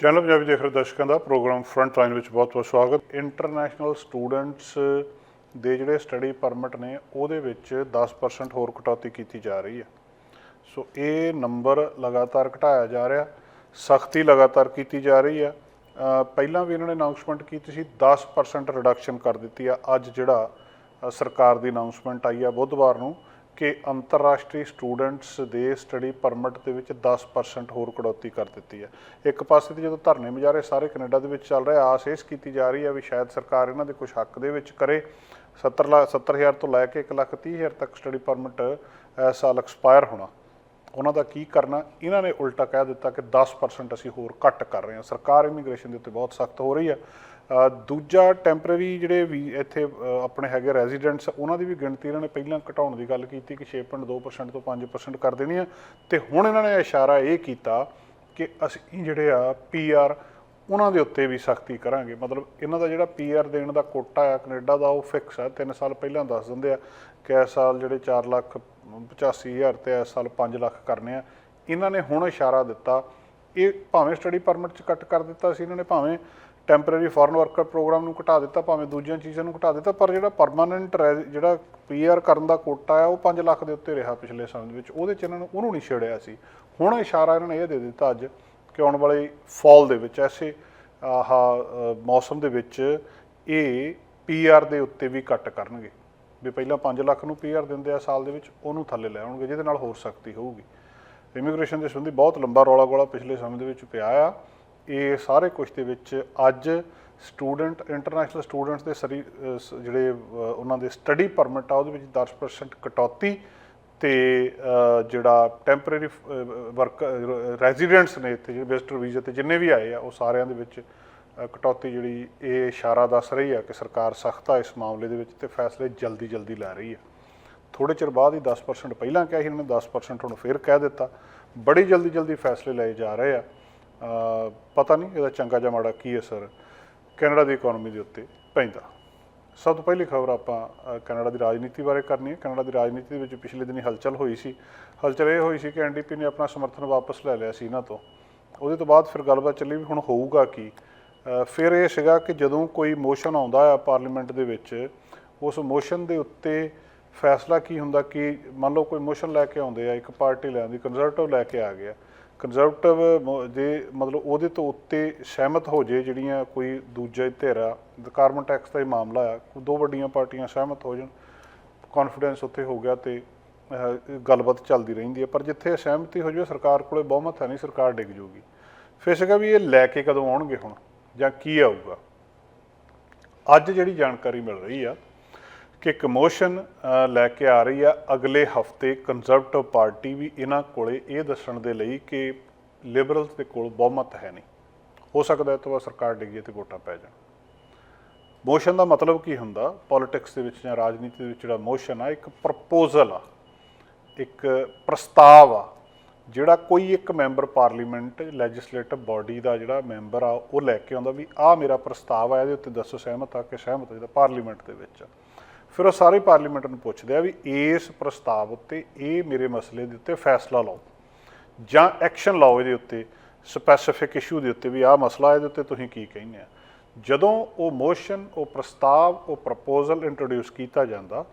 Channel Punjabi ਦੇਖ ਰਹੇ ਦਰਸ਼ਕਾਂ ਦਾ ਪ੍ਰੋਗਰਾਮ ਫਰੰਟ ਲਾਈਨ ਵਿੱਚ ਬਹੁਤ-ਬਹੁਤ ਸਵਾਗਤ। ਇੰਟਰਨੈਸ਼ਨਲ ਸਟੂਡੈਂਟਸ ਦੇ ਜਿਹੜੇ ਸਟੱਡੀ ਪਰਮਿਟ ਨੇ, ਉਹਦੇ ਵਿੱਚ 10% ਹੋਰ ਕਟੌਤੀ ਕੀਤੀ ਜਾ ਰਹੀ ਹੈ। ਸੋ ਇਹ ਨੰਬਰ ਲਗਾਤਾਰ ਘਟਾਇਆ ਜਾ ਰਿਹਾ, ਸਖਤੀ ਲਗਾਤਾਰ ਕੀਤੀ ਜਾ ਰਹੀ ਹੈ। ਪਹਿਲਾਂ ਵੀ ਇਹਨਾਂ ਨੇ ਅਨਾਉਂਸਮੈਂਟ ਕੀਤੀ ਸੀ 10% ਰਿਡਕਸ਼ਨ ਕਰ ਦਿੱਤੀ ਆ ਅੱਜ ਜਿਹੜਾ ਸਰਕਾਰ ਦੀ ਅਨਾਉਂਸਮੈਂਟ ਆਈ ਆ ਬੁੱਧਵਾਰ ਨੂੰ ਕਿ ਅੰਤਰਰਾਸ਼ਟਰੀ ਸਟੂਡੈਂਟਸ ਦੇ ਸਟੱਡੀ ਪਰਮਿਟ ਦੇ ਵਿੱਚ 10% ਹੋਰ ਕਟੌਤੀ ਕਰ ਦਿੱਤੀ ਹੈ। ਇੱਕ ਪਾਸੇ ਤੇ ਜਦੋਂ ਧਰਨੇ ਮੁਜ਼ਾਹਰੇ ਸਾਰੇ ਕੈਨੇਡਾ ਦੇ ਵਿੱਚ ਚੱਲ ਰਿਹਾ ਆਸ ਇਸ ਕੀਤੀ ਜਾ ਰਹੀ ਹੈ ਵੀ ਸ਼ਾਇਦ ਸਰਕਾਰ ਇਹਨਾਂ ਦੇ ਕੁਝ ਹੱਕ ਦੇ ਵਿੱਚ ਕਰੇ। 70 ਲੱਖ 70000 ਤੋਂ ਲੈ ਕੇ 1 ਲੱਖ 30 ਹਜ਼ਾਰ ਤੱਕ ਸਟੱਡੀ ਪਰਮਿਟ ਇਸ ਸਾਲ ਐਕਸਪਾਇਰ ਹੋਣਾ। ਉਹਨਾਂ ਦਾ ਕੀ ਕਰਨਾ? ਇਹਨਾਂ ਨੇ ਉਲਟਾ ਕਹਿ ਦਿੱਤਾ ਕਿ 10% ਅਸੀਂ ਹੋਰ ਘੱਟ ਕਰ ਰਹੇ ਹਾਂ। ਸਰਕਾਰ ਇਮੀਗ੍ਰੇਸ਼ਨ ਦੇ ਉੱਤੇ ਬਹੁਤ ਸਖਤ ਹੋ ਰਹੀ ਹੈ। ਦੂਜਾ ਟੈਂਪਰੇਰੀ ਜਿਹੜੇ ਵੀ ਇੱਥੇ ਆਪਣੇ ਹੈਗੇ ਰੈਜ਼ੀਡੈਂਟਸ ਉਹਨਾਂ ਦੀ ਵੀ ਗਿਣਤੀ ਇਹਨਾਂ ਨੇ ਪਹਿਲਾਂ ਘਟਾਉਣ ਦੀ ਗੱਲ ਕੀਤੀ ਕਿ 6.2% ਤੋਂ 5% ਕਰ ਦੇਣੀ ਆ। ਤੇ ਹੁਣ ਇਹਨਾਂ ਨੇ ਇਸ਼ਾਰਾ ਇਹ ਕੀਤਾ ਕਿ ਅਸੀਂ ਜਿਹੜੇ ਆ ਪੀਆਰ ਉਹਨਾਂ ਦੇ ਉੱਤੇ ਵੀ ਸਖਤੀ ਕਰਾਂਗੇ। ਮਤਲਬ ਇਹਨਾਂ ਦਾ ਜਿਹੜਾ ਪੀਆਰ ਦੇਣ ਦਾ ਕੋਟਾ ਆ ਕੈਨੇਡਾ ਦਾ, ਉਹ ਫਿਕਸ ਆ। 3 ਸਾਲ ਪਹਿਲਾਂ ਦੱਸ ਦਿੰਦੇ ਆ ਕਿ ਇਸ ਸਾਲ ਜਿਹੜੇ 4 ਲੱਖ 85 ਹਜ਼ਾਰ ਤੇ ਇਸ ਸਾਲ 5 ਲੱਖ ਕਰਨੇ ਆ। ਇਹਨਾਂ ਨੇ ਹੁਣ ਇਸ਼ਾਰਾ ਦਿੱਤਾ। ਇਹ ਭਾਵੇਂ ਸਟੱਡੀ ਪਰਮਿਟ ਚ ਕੱਟ ਕਰ ਦਿੱਤਾ ਸੀ ਇਹਨਾਂ ਨੇ, ਭਾਵੇਂ ਟੈਂਪਰੇਰੀ ਫੋਰਨ ਵਰਕਰ ਪ੍ਰੋਗਰਾਮ ਨੂੰ ਘਟਾ ਦਿੱਤਾ, ਭਾਵੇਂ ਦੂਜੀਆਂ ਚੀਜ਼ਾਂ ਨੂੰ ਘਟਾ ਦਿੱਤਾ, ਪਰ ਜਿਹੜਾ ਪਰਮਾਨੈਂਟ ਜਿਹੜਾ ਪੀਆਰ ਕਰਨ ਦਾ ਕੋਟਾ ਆ ਉਹ 5 ਲੱਖ ਦੇ ਉੱਤੇ ਰਿਹਾ ਪਿਛਲੇ ਸਮੇਂ ਦੇ ਵਿੱਚ। ਉਹਦੇ ਚ ਇਹਨਾਂ ਨੂੰ, ਉਹਨੂੰ ਨਹੀਂ ਛੇੜਿਆ ਸੀ। ਹੁਣ ਇਸ਼ਾਰਾ ਇਹਨਾਂ ਨੇ ਇਹ ਦੇ ਦਿੱਤਾ ਅੱਜ ਕਿ ਆਉਣ ਵਾਲੇ ਫਾਲ ਦੇ ਵਿੱਚ, ਐਸੇ, ਆਹ ਮੌਸਮ ਦੇ ਵਿੱਚ ਇਹ ਪੀਆਰ ਦੇ ਉੱਤੇ ਵੀ ਕੱਟ ਕਰਨਗੇ। ਵੀ ਪਹਿਲਾਂ 5 ਲੱਖ ਨੂੰ ਪੀਆਰ ਦਿੰਦੇ ਆ ਸਾਲ ਦੇ ਵਿੱਚ, ਉਹਨੂੰ ਥੱਲੇ ਲੈ ਆਉਣਗੇ, ਜਿਹਦੇ ਨਾਲ ਹੋਰ ਸਖਤੀ ਹੋਊਗੀ। ਇਮੀਗ੍ਰੇਸ਼ਨ ਦੇ ਸੰਬੰਧੀ ਬਹੁਤ ਲੰਬਾ ਰੌਲਾ ਗੋਲਾ ਪਿਛਲੇ ਸਮੇਂ ਦੇ ਵਿੱਚ ਪਿਆ ਆ। ਇਹ ਸਾਰੇ ਕੁਝ ਦੇ ਵਿੱਚ ਅੱਜ ਸਟੂਡੈਂਟ ਇੰਟਰਨੈਸ਼ਨਲ ਸਟੂਡੈਂਟਸ ਦੇ ਸਰੀ ਸ- ਜਿਹੜੇ ਉਹਨਾਂ ਦੇ ਸਟੱਡੀ ਪਰਮਿਟ ਆ, ਉਹਦੇ ਵਿੱਚ 10% ਕਟੌਤੀ ਤੇ ਜਿਹੜਾ ਟੈਂਪਰੇਰੀ ਵਰਕ ਰੈਜ਼ੀਡੈਂਟਸ ਨੇ ਇੱਥੇ ਜਿਹੜੇ ਵਿਜ਼ਟਰ ਵੀਜ਼ੇ ਤੇ ਜਿੰਨੇ ਵੀ ਆਏ ਆ, ਉਹ ਸਾਰਿਆਂ ਦੇ ਵਿੱਚ ਕਟੌਤੀ ਜਿਹੜੀ ਇਹ ਇਸ਼ਾਰਾ ਦੱਸ ਰਹੀ ਆ ਕਿ ਸਰਕਾਰ ਸਖਤ ਆ ਇਸ ਮਾਮਲੇ ਦੇ ਵਿੱਚ ਤੇ ਫੈਸਲੇ ਜਲਦੀ ਜਲਦੀ ਲੈ ਰਹੀ ਆ। ਥੋੜੇ ਚਿਰ ਬਾਅਦ ਹੀ 10% ਪਹਿਲਾਂ ਕਿਹਾ ਸੀ, ਇਹਨਾਂ ਨੇ 10% ਹੁਣ ਫੇਰ ਕਹਿ ਦਿੱਤਾ। ਬੜੀ ਜਲਦੀ ਜਲਦੀ ਫੈਸਲੇ ਲਏ ਜਾ ਰਹੇ ਆ। ਪਤਾ ਨਹੀਂ ਇਹਦਾ ਚੰਗਾ ਜਾਂ ਮਾੜਾ ਕੀ ਅਸਰ ਕੈਨੇਡਾ ਦੀ ਇਕਨੋਮੀ ਦੇ ਉੱਤੇ ਪੈਂਦਾ। ਸਭ ਤੋਂ ਪਹਿਲੀ ਖਬਰ ਆਪਾਂ ਕੈਨੇਡਾ ਦੀ ਰਾਜਨੀਤੀ ਬਾਰੇ ਕਰਨੀ ਹੈ। ਕੈਨੇਡਾ ਦੀ ਰਾਜਨੀਤੀ ਦੇ ਵਿੱਚ ਪਿਛਲੇ ਦਿਨੀ ਹਲਚਲ ਹੋਈ ਸੀ। ਹਲਚਲ ਇਹ ਹੋਈ ਸੀ ਕਿ ਐਨਡੀਪੀ ਨੇ ਆਪਣਾ ਸਮਰਥਨ ਵਾਪਸ ਲੈ ਲਿਆ ਸੀ ਇਹਨਾਂ ਤੋਂ। ਉਹਦੇ ਤੋਂ ਬਾਅਦ ਫਿਰ ਗੱਲਬਾਤ ਚੱਲੀ ਵੀ ਹੁਣ ਹੋਊਗਾ ਕੀ। ਫਿਰ ਇਹ ਸੀਗਾ ਕਿ ਜਦੋਂ ਕੋਈ ਮੋਸ਼ਨ ਆਉਂਦਾ ਆ ਪਾਰਲੀਮੈਂਟ ਦੇ ਵਿੱਚ, ਉਸ ਮੋਸ਼ਨ ਦੇ ਉੱਤੇ ਫੈਸਲਾ ਕੀ ਹੁੰਦਾ ਕਿ ਮੰਨ ਲਓ ਕੋਈ ਮੋਸ਼ਨ ਲੈ ਕੇ ਆਉਂਦੇ ਆ, ਇੱਕ ਪਾਰਟੀ ਲੈ ਆਉਂਦੀ ਕੰਜ਼ਰਵੇਟਿਵ ਲੈ ਕੇ ਆ ਗਿਆ। ਕੰਜ਼ਰਵੇਟਿਵ ਦੇ ਮਤਲਬ ਉਹਦੇ ਤੋਂ ਉੱਤੇ ਸਹਿਮਤ ਹੋ ਜੇ ਜਿਹੜੀਆਂ ਕੋਈ ਦੂਜਾ ਧਿਰ ਆ ਕਾਰਬਨ ਟੈਕਸ ਦਾ ਹੀ ਮਾਮਲਾ ਆ, ਦੋ ਵੱਡੀਆਂ ਪਾਰਟੀਆਂ ਸਹਿਮਤ ਹੋ ਜਾਣ ਕੌਨਫੀਡੈਂਸ ਉੱਥੇ ਹੋ ਗਿਆ ਤੇ ਗੱਲਬਾਤ ਚੱਲਦੀ ਰਹਿੰਦੀ ਹੈ ਪਰ ਜਿੱਥੇ ਸਹਿਮਤੀ ਹੋ ਜਾਵੇ, ਸਰਕਾਰ ਕੋਲੇ ਬਹੁਮਤ ਹੈ ਨਹੀਂ, ਸਰਕਾਰ ਡਿੱਗ ਜਾਊਗੀ। ਫਿਰ ਸੀਗਾ ਵੀ ਇਹ ਲੈ ਕੇ ਕਦੋਂ ਆਉਣਗੇ ਹੁਣ? ਜਾਂ ਕੀ ਆਊਗਾ? ਅੱਜ ਜਿਹੜੀ ਜਾਣਕਾਰੀ ਮਿਲ ਰਹੀ ਆ ਕਿ ਇੱਕ ਮੋਸ਼ਨ ਲੈ ਕੇ ਆ ਰਹੀ ਆ। ਅਗਲੇ ਹਫ਼ਤੇ ਕੰਜ਼ਰਵੇਟਿਵ ਪਾਰਟੀ ਵੀ ਇਹਨਾਂ ਕੋਲੇ ਇਹ ਦੱਸਣ ਦੇ ਲਈ ਕਿ ਲਿਬਰਲਸ ਦੇ ਕੋਲ ਬਹੁਮਤ ਹੈ ਨਹੀਂ। ਹੋ ਸਕਦਾ ਹੈ ਤੋਂ ਬਾਅਦ ਸਰਕਾਰ ਡਿੱਗੇ ਤੇ ਵੋਟਾਂ ਪੈ ਜਾਣ। ਮੋਸ਼ਨ ਦਾ ਮਤਲਬ ਕੀ ਹੁੰਦਾ? ਪੋਲਿਟਿਕਸ ਦੇ ਵਿੱਚ ਜਾਂ ਰਾਜਨੀਤੀ ਦੇ ਵਿੱਚ ਜਿਹੜਾ ਮੋਸ਼ਨ ਆ, ਇੱਕ ਪ੍ਰਪੋਜ਼ਲ ਆ, ਇੱਕ ਪ੍ਰਸਤਾਵ ਆ, ਜਿਹੜਾ ਕੋਈ ਇੱਕ ਮੈਂਬਰ ਪਾਰਲੀਮੈਂਟ ਲੈਜਿਸਲੇਟਿਵ ਬਾਡੀ ਦਾ ਜਿਹੜਾ ਮੈਂਬਰ ਆ, ਉਹ ਲੈ ਕੇ ਆਉਂਦਾ ਵੀ ਆਹ ਮੇਰਾ ਪ੍ਰਸਤਾਵ ਆ, ਇਹਦੇ ਉੱਤੇ ਦੱਸੋ ਸਹਿਮਤ ਆ ਕਿ ਸਹਿਮਤ ਆ ਜਿਹੜਾ ਪਾਰਲੀਮੈਂਟ ਦੇ ਵਿੱਚ ਆ। ਫਿਰ ਉਹ ਸਾਰੇ ਪਾਰਲੀਮੈਂਟ ਨੂੰ ਪੁੱਛਦੇ ਆ ਵੀ ਇਸ ਪ੍ਰਸਤਾਵ ਉੱਤੇ ਇਹ ਮੇਰੇ ਮਸਲੇ ਦੇ ਉੱਤੇ ਫੈਸਲਾ ਲਓ ਜਾਂ ਐਕਸ਼ਨ ਲਓ ਇਹਦੇ ਉੱਤੇ ਸਪੈਸੀਫਿਕ ਇਸ਼ੂ ਦੇ ਉੱਤੇ ਵੀ ਆਹ ਮਸਲਾ ਇਹਦੇ ਉੱਤੇ ਤੁਸੀਂ ਕੀ ਕਹਿੰਦੇ ਆ। ਜਦੋਂ ਉਹ ਮੋਸ਼ਨ ਉਹ ਪ੍ਰਸਤਾਵ, ਉਹ ਪ੍ਰਪੋਜ਼ਲ ਇੰਟਰੋਡਿਊਸ ਕੀਤਾ ਜਾਂਦਾ,